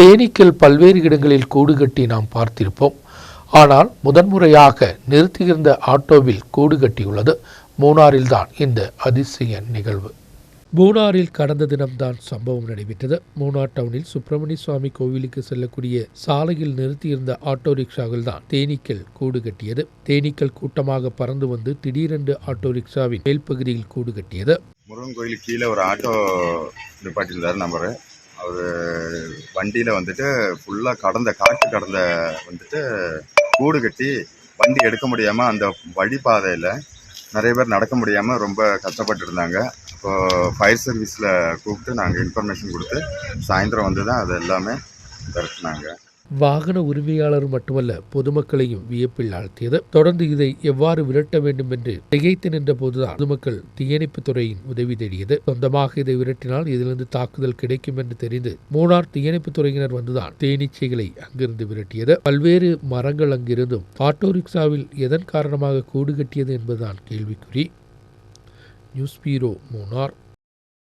தேனீக்கள் பல்வேறு இடங்களில் கூடு கட்டி நாம் பார்த்திருப்போம். ஆனால் முதன்முறையாக நிறுத்தியிருந்த ஆட்டோவில் கூடு கட்டியுள்ளது. மூணாரில்தான் இந்த அதிசய நிகழ்வு. மூணாரில் கடந்த தினம்தான் சம்பவம் நடைபெற்றது. மூணார் டவுனில் சுப்பிரமணிய சுவாமி கோவிலுக்கு செல்லக்கூடிய சாலையில் நிறுத்தியிருந்த ஆட்டோ ரிக்ஷாவில் தான் தேனீக்கள் கூடு கட்டியது. தேனீக்கள் கூட்டமாக பறந்து வந்து திடீரென்று ஆட்டோ ரிக்ஷாவின் மேல்பகுதியில் கூடு கட்டியது. முருகன் கோயிலுக்கு கீழே ஒரு ஆட்டோ நிப்பாட்டியிருந்தார் நம்பர் அவர் வண்டியில் வந்துட்டு ஃபுல்லாக கடந்த காட்டு கடந்த வந்துட்டு கூடு கட்டி வண்டி எடுக்க முடியாமல் அந்த வழிபாதையில் நிறைய பேர் நடக்க முடியாமல் ரொம்ப கஷ்டப்பட்டு இருந்தாங்க இப்போ ஃபயர் சர்வீஸில் கூப்பிட்டு நாங்கள் இன்ஃபர்மேஷன் கொடுத்து சாயந்தரம் வந்து தான் அது எல்லாமே திறத்துனாங்க வாகன உரிமையாளர் மட்டுமல்ல பொதுமக்களையும் வியப்பில் ஆழ்த்தியது. தொடர்ந்து இதை எவ்வாறு விரட்ட வேண்டும் என்று திகைத்து நின்ற போதுதான் பொதுமக்கள் தீயணைப்பு துறையின் உதவி தேடியது. சொந்தமாக இதை விரட்டினால் இதிலிருந்து தாக்குதல் கிடைக்கும் என்று தெரிந்து மூணார் தீயணைப்பு துறையினர் வந்துதான் தேனீச்சைகளை அங்கிருந்து விரட்டியது. பல்வேறு மரங்கள் அங்கிருந்தும் ஆட்டோ ரிக்ஷாவில் எதன் காரணமாக கூடு கட்டியது என்பதுதான் கேள்விக்குறி. News bureau Munnar.